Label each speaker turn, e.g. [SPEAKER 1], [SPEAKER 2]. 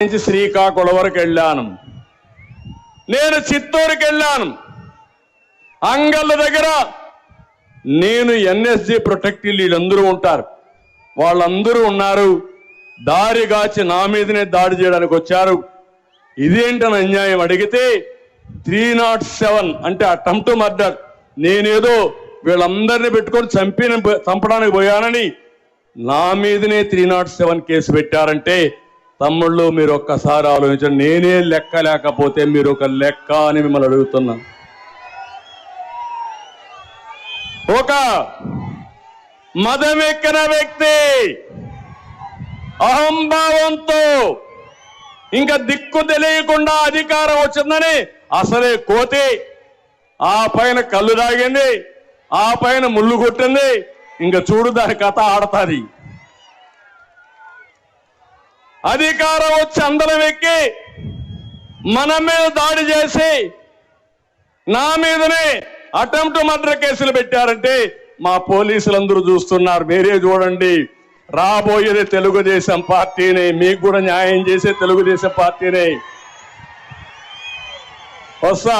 [SPEAKER 1] నుంచి శ్రీకాకుళం వరకు వెళ్ళాను నేను చిత్తూరుకి వెళ్ళాను అంగళ్ళ దగ్గర నేను ఎన్ఎస్జి ప్రొటెక్టివ్ వీళ్ళందరూ ఉంటారు. వాళ్ళందరూ ఉన్నారు. దారి గాచి నా మీదనే దాడి చేయడానికి వచ్చారు. ఇదేంటని అన్యాయం అడిగితే త్రీ నాట్ సెవెన్ అంటే అటెంప్ట్ మర్డర్. నేనేదో వీళ్ళందరినీ పెట్టుకొని చంపిన చంపడానికి పోయానని నా మీదనే త్రీ నాట్ సెవెన్ కేసు పెట్టారంటే తమ్ముళ్ళు మీరు ఒక్కసారి ఆలోచించండి. నేనే లెక్క లేకపోతే మీరు ఒక లెక్క అని మిమ్మల్ని అడుగుతున్నాను ఒక మదమెక్కిన వ్యక్తి అహంభావంతో ఇంకా దిక్కు తెలియకుండా అధికారం వచ్చిందని అసలే కోతి. ఆ పైన కళ్ళు తాగింది ఆ పైన ముళ్ళు కొట్టింది ఇంకా చూడు దాని కథ ఆడతాది. అధికారం వచ్చి అందరం ఎక్కి మన మీద దాడి చేసి నా మీదనే అటెంప్ట్ మర్డర్ కేసులు పెట్టారంటే మా పోలీసులందరూ చూస్తున్నారు. మీరే చూడండి. రాబోయేది తెలుగుదేశం పార్టీనే. మీకు కూడా న్యాయం చేసే తెలుగుదేశం పార్టీనే. వస్తా.